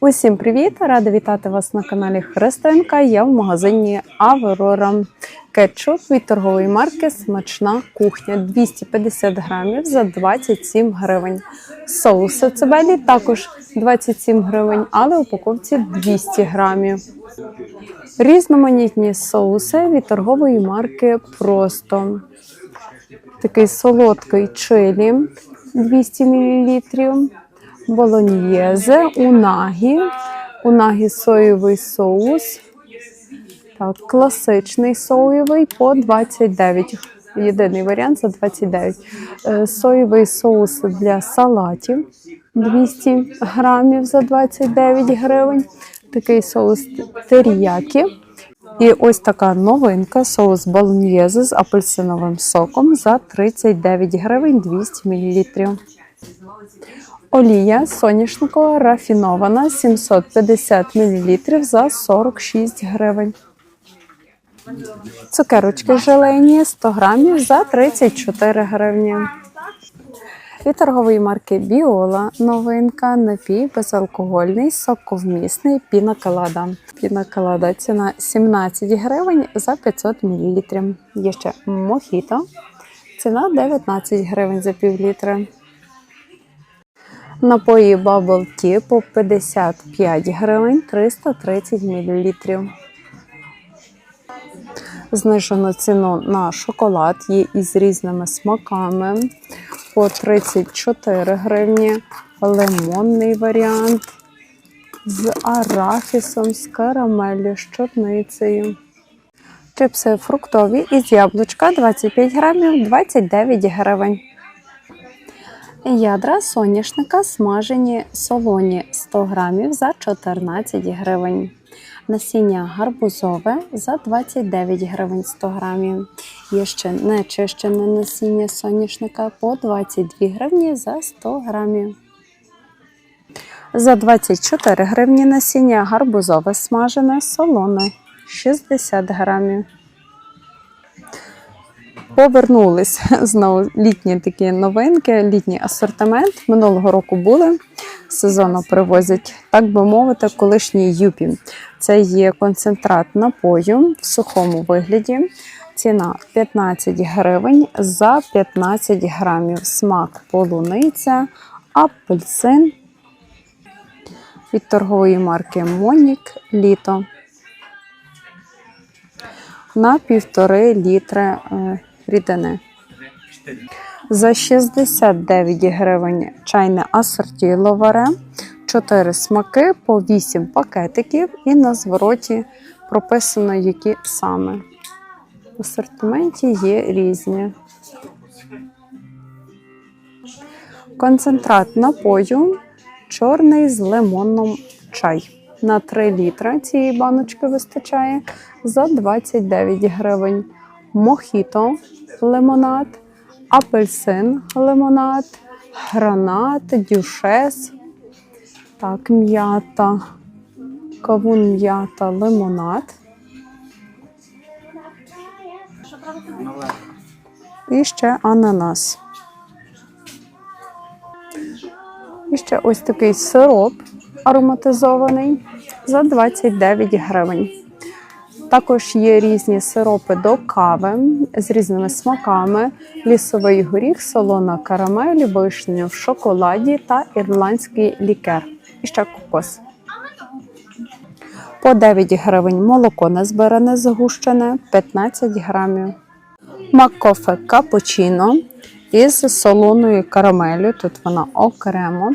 Усім привіт! Рада вітати вас на каналі Христинка. Я в магазині Аврора. Кетчуп від торгової марки Смачна кухня 250 грамів за 27 гривень. Соуси цибелі також 27 гривень, але в упаковці 200 грамів. Різноманітні соуси від торгової марки Просто. Такий солодкий чилі 200 мл. Болоньєзе, унагі, унагі соєвий соус. Так, класичний соєвий по 29. Єдиний варіант за 29. Е, Соєвий соус для салатів 200 грамів за 29 гривень. Такий соус теріякі. І ось така новинка: соус болоньєзе з апельсиновим соком за 39 гривень 200 мл. Олія соняшникова рафінована 750 мл за 46 гривень. Цукерочки желені 100 грамів за 34 гривні. Від торгової марки Біола новинка напій безалкогольний, соковмісний пінаколада. Пінаколада ціна 17 гривень за 500 мл. Є ще мохіто. Ціна 19 гривень за пів літра. Напої Bubble Tea по 55 гривень 330 мл. Знижено ціну на шоколад є із різними смаками по 34 гривні. Лимонний варіант з арахісом, з карамеллю, з чорницею. Чипси фруктові із яблучка 25 грамів 29 гривень. Ядра соняшника смажені солоні 100 грамів за 14 гривень. Насіння гарбузове за 29 гривень 100 грамів. Є ще нечищене насіння соняшника по 22 гривні за 100 грамів. За 24 гривні насіння гарбузове смажене солоне 60 грамів. Повернулись знову літні такі новинки, літній асортимент. Минулого року були. Сезонно привозять, так би мовити, колишній юпі. Це є концентрат напою в сухому вигляді. Ціна 15 гривень за 15 грамів. Смак полуниця, апельсин від торгової марки Монік Літо. На півтори літри е, рідини. За 69 гривень чайне асорті ловаре, 4 смаки по 8 пакетиків, і на звороті прописано, які саме. В асортименті є різні. Концентрат напою чорний з лимоном чай. На 3 літра цієї баночки вистачає за 29 гривень. Мохіто лимонад, апельсин лимонад, гранат, дюшес, так, м'ята, кавун м'ята, лимонад. І ще ананас. І ще ось такий сироп ароматизований за 29 гривень. Також є різні сиропи до кави з різними смаками: лісовий горіх, солона карамель, вишня в шоколаді та ірландський лікер. І ще кокос. По 9 гривень молоко незбиране загущене 15 грамів. Маккофе капучино із солоною карамелю. Тут вона окремо.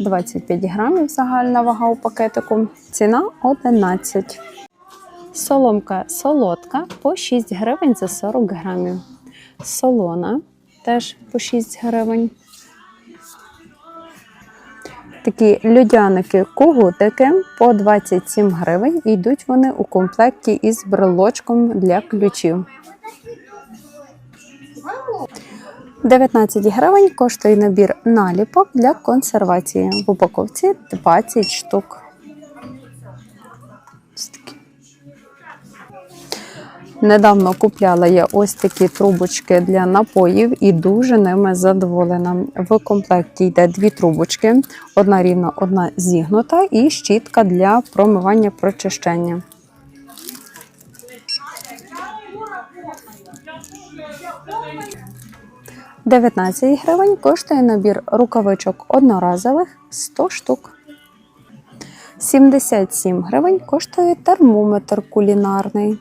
25 грамів загальна вага у пакетику. Ціна 11. Соломка солодка по 6 гривень за 40 грамів. Солона теж по 6 гривень. Такі льодяники когутики по 27 гривень. Йдуть вони у комплекті із брелочком для ключів. 19 гривень коштує набір наліпок для консервації. В упаковці 20 штук. Недавно купляла я ось такі трубочки для напоїв і дуже ними задоволена. В комплекті йде дві трубочки: одна рівна, одна зігнута, і щітка для промивання прочищення. – 19 гривень коштує набір рукавичок одноразових 100 штук. 77 гривень коштує термометр кулінарний.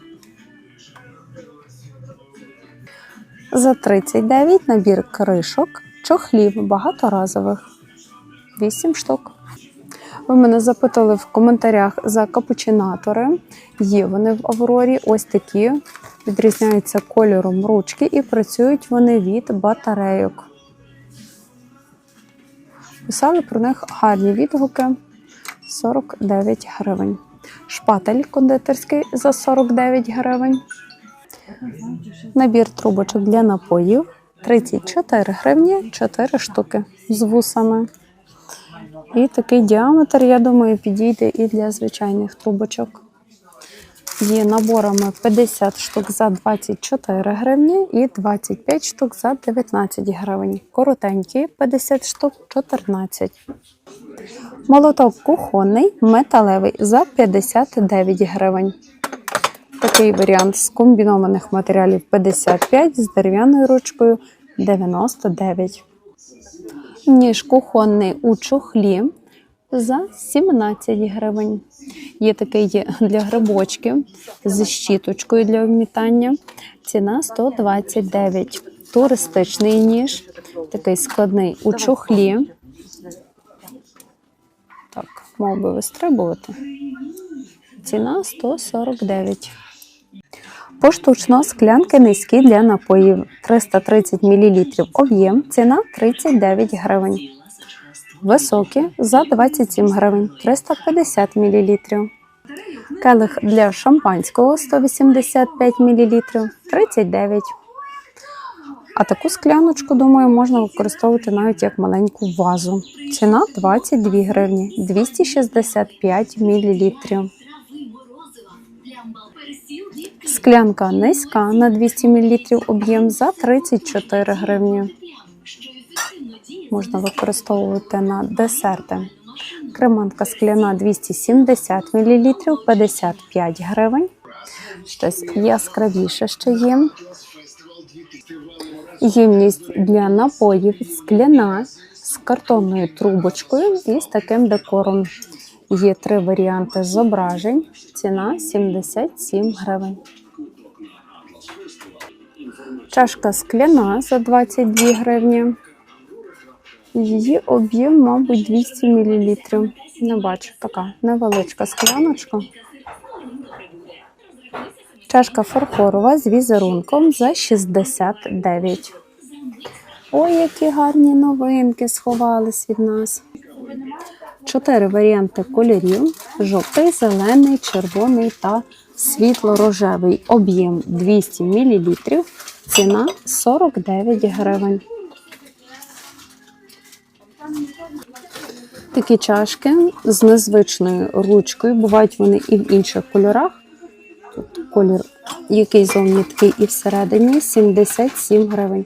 За 39 набір кришок, чохлів багаторазових. 8 штук. Ви мене запитали в коментарях за капучинатори. Є вони в Аврорі. Ось такі. Відрізняються кольором ручки і працюють вони від батарейок. Писали про них гарні відгуки 49 гривень. Шпатель кондитерський за 49 гривень. Набір трубочок для напоїв 34 гривні 4 штуки з вусами. І такий діаметр, я думаю, підійде і для звичайних трубочок. Є наборами 50 штук за 24 гривні і 25 штук за 19 гривень. Коротенькі 50 штук 14. Молоток кухонний металевий за 59 гривень. Такий варіант з комбінованих матеріалів 55 з дерев'яною ручкою 99. Ніж кухонний у чохлі за 17 гривень. Є такий для грибочків з щіточкою для вмітання. Ціна 129. Туристичний ніж, такий складний у чохлі. Так, мав би вистрибувати. Ціна 149. Поштучно склянки низькі для напоїв 330 мл об'єм. Ціна 39 гривень. Високі за 27 гривень 350 мл. Келих для шампанського 185 мл 39. А таку скляночку, думаю, можна використовувати навіть як маленьку вазу. Ціна 22 гривні 265 мл. Склянка низька на 200 мл об'єм за 34 гривні. Можна використовувати на десерти. Креманка скляна 270 мл 55 гривень. Щось яскравіше ще є. Ємність для напоїв скляна з картонною трубочкою і з таким декором. Є три варіанти зображень. Ціна 77 гривень. Чашка скляна за 22 гривні. Її об'єм, мабуть, 200 мл. Не бачу, така невеличка скляночка. Чашка фарфорова з візерунком за 69. Ой, які гарні новинки сховались від нас. Чотири варіанти кольорів: жовтий, зелений, червоний та світло-рожевий. Об'єм 200 мл. Ціна 49 гривень. Такі чашки з незвичною ручкою. Бувають вони і в інших кольорах. Тут колір, який зовні такий і всередині 77 гривень.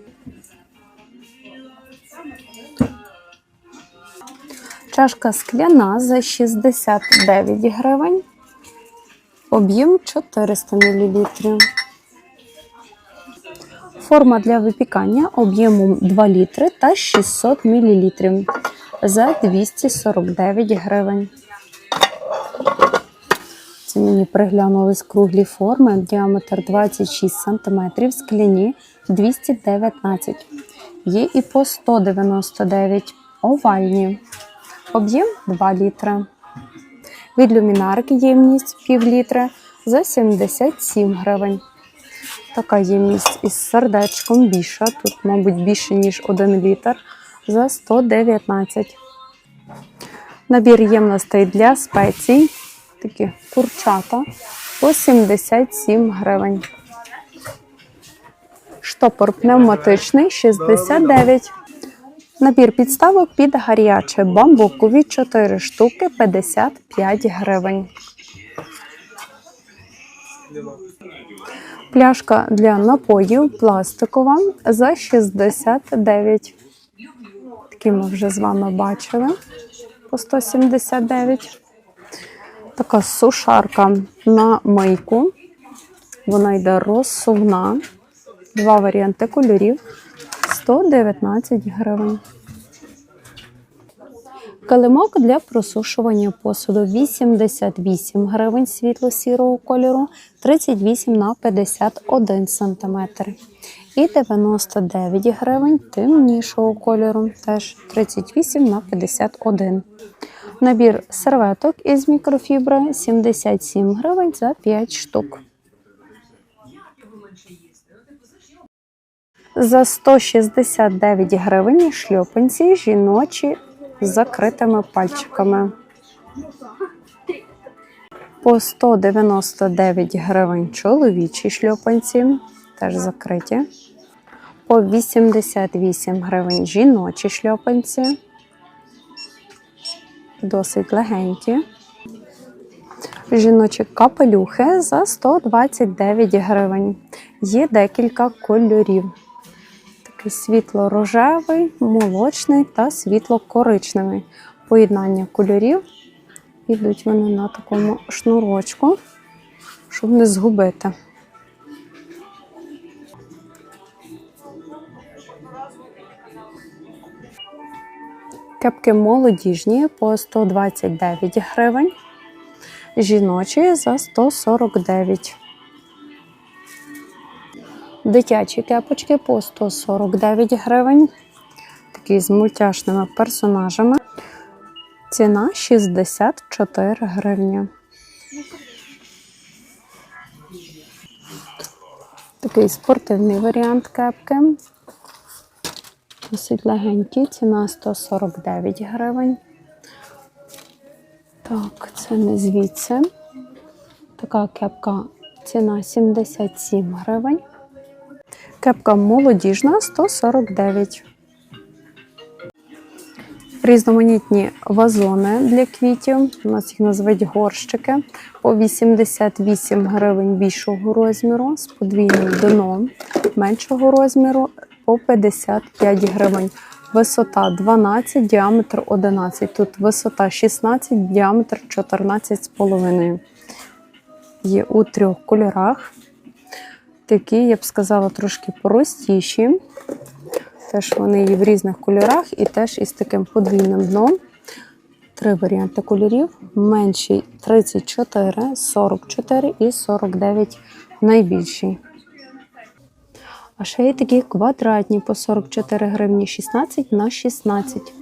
Чашка скляна за 69 гривень. Об'єм 400 мл. Форма для випікання об'ємом 2 літри та 600 мл за 249 гривень. Це мені приглянулись круглі форми, діаметр 26 см, скляні 219 Є і по 199 овальні. Об'єм 2 літри. Від люмінарки ємність пів літра за 77 гривень. Така ємність із сердечком більша. Тут, мабуть, більше, ніж 1 літр за 119. Набір ємностей для спецій. Такі курчата по 77 гривень. Штопор пневматичний 69. Набір підставок під гаряче бамбукові 4 штуки 55 гривень. Пляшка для напоїв пластикова за 69. Такі ми вже з вами бачили по 179. Така сушарка на мийку. Вона йде розсувна. Два варіанти кольорів 119 гривень. Килимок для просушування посуду 88 гривень світло-сірого кольору, 38 на 51 см. І 99 гривень темнішого кольору, теж 38 на 51 Набір серветок із мікрофібри 77 гривень за 5 штук. За 169 гривень шльопанці жіночі з закритими пальчиками. По 199 гривень чоловічі шльопанці, теж закриті. По 88 гривень жіночі шльопанці. Досить легенькі. Жіночі капелюхи за 129 гривень. Є декілька кольорів. Такий світло-рожевий, молочний та світло-коричневий. Поєднання кольорів. Йдуть вони на такому шнурочку, щоб не згубити. Кепки молодіжні по 129 гривень. Жіночі за 149 Дитячі кепочки по 149 гривень. Такі з мультяшними персонажами. Ціна 64 гривні. Такий спортивний варіант кепки. Досить легенький, ціна 149 гривень. Так, це не звідси. Така кепка ціна 77 гривень. Кепка молодіжна 149. Різноманітні вазони для квітів. У нас їх називають горщики по 88 гривень більшого розміру з подвійним дном, меншого розміру по 55 гривень. Висота 12, діаметр 11. Тут висота 16, діаметр 14,5. Є у трьох кольорах. Такі, я б сказала, трошки простіші. Теж вони є в різних кольорах і теж із таким подвійним дном. Три варіанти кольорів. Менший 34, 44 і 49 найбільший. А ще є такі квадратні по 44 гривні 16 на 16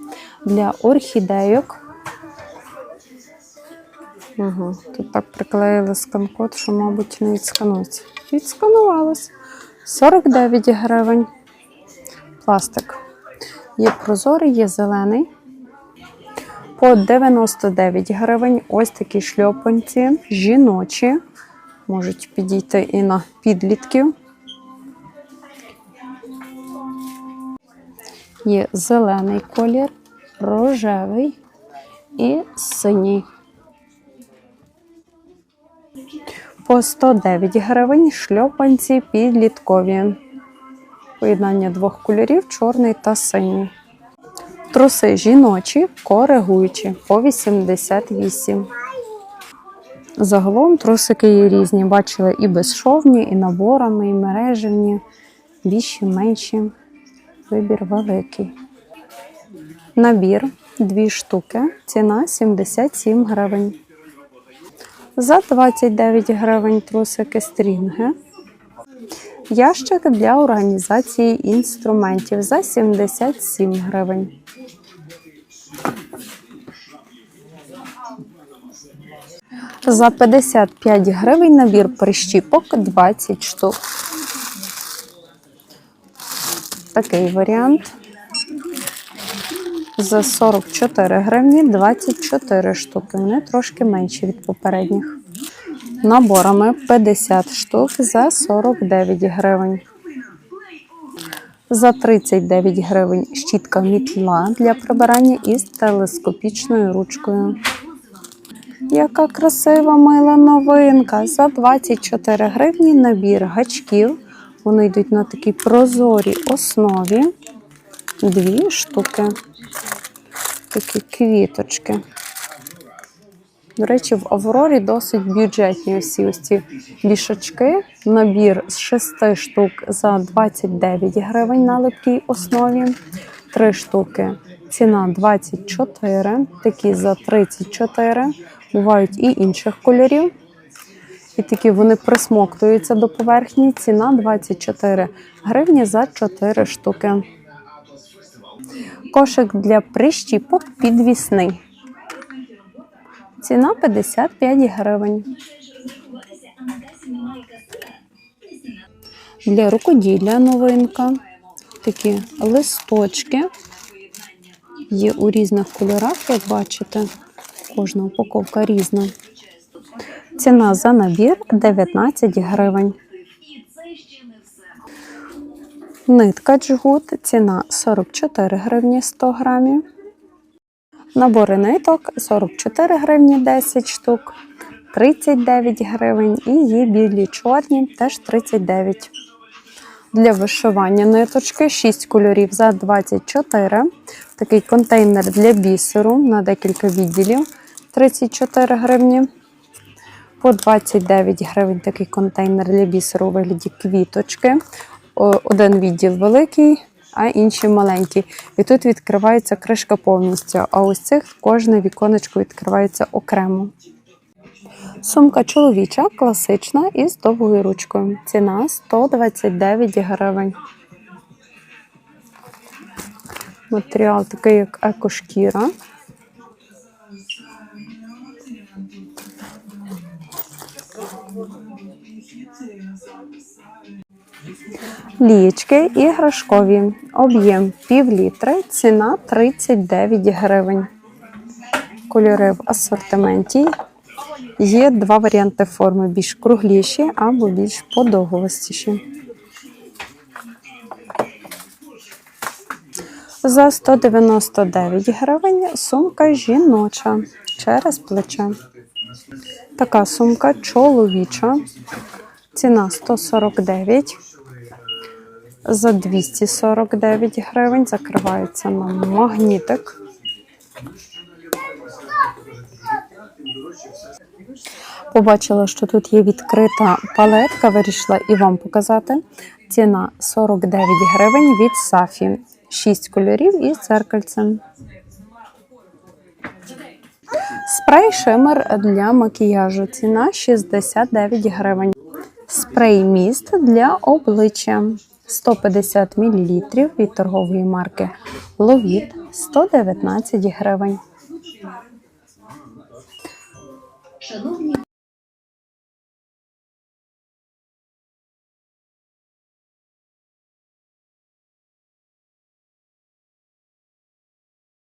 для орхідейок. Ага, тут так приклеїли скан-код, що, мабуть, не відсканується. Відсканувалось. 49 гривень. Пластик. Є прозорий, є зелений. По 99 гривень ось такі шльопанці жіночі. Можуть підійти і на підлітків. Є зелений колір, рожевий і синій. По 109 гривень шльопанці підліткові. Поєднання двох кольорів чорний та синій. Труси жіночі, коригуючі по 88. Загалом трусики є різні. Бачили і безшовні, і наборами, і мережевні, більші, менші. Вибір великий. Набір дві штуки. Ціна 77 гривень. За 29 гривень трусики стрінги. Ящик для організації інструментів за 77 гривень. За 55 гривень набір прищіпок 20 штук. Такий варіант. За 44 гривні 24 штуки. Вони трошки менші від попередніх. Наборами 50 штук за 49 гривень. За 39 гривень щітка мітла для прибирання із телескопічною ручкою. Яка красива мила новинка. За 24 гривні набір гачків. Вони йдуть на такій прозорій основі. Дві штуки. Такі квіточки. До речі, в Аврорі досить бюджетні всі ось ці вішачки. Набір з 6 штук за 29 гривень на липкій основі. 3 штуки. Ціна 24, такі за 34. Бувають і інших кольорів. І такі вони присмоктуються до поверхні. Ціна 24 гривні за 4 штуки. Кошик для прищіпок підвісний. Ціна 55 гривень. Для рукоділля новинка. Такі листочки. Є у різних кольорах, як бачите. Кожна упаковка різна. Ціна за набір 19 гривень. Нитка джгут, ціна 44 гривні 100 грамів. Набори ниток 44 гривні 10 штук, 39 гривень і є білі чорні теж 39. Для вишивання ниточки 6 кольорів за 24. Такий контейнер для бісеру на декілька відділів 34 гривні. По 29 гривень такий контейнер для бісеру у вигляді квіточки. Один відділ великий, а інший маленький. І тут відкривається кришка повністю. А ось цих кожне віконечко відкривається окремо. Сумка чоловіча, класична із довгою ручкою. Ціна 129 гривень. Матеріал такий, як екошкіра. Лієчки іграшкові. Об'єм пів літри, ціна 39 гривень. Кольори в асортименті. Є два варіанти форми: більш кругліші або більш подовгостіші. За 199 гривень сумка жіноча через плече. Така сумка чоловіча. Ціна 149. За 249 гривень закривається на магнітик. Побачила, що тут є відкрита палетка, вирішила і вам показати. Ціна 49 гривень від Сафі. 6 кольорів із дзеркальцем. Спрей шимер для макіяжу. Ціна 69 гривень. Спрей міст для обличчя 150 мл від торгової марки Ловіт 119 гривень.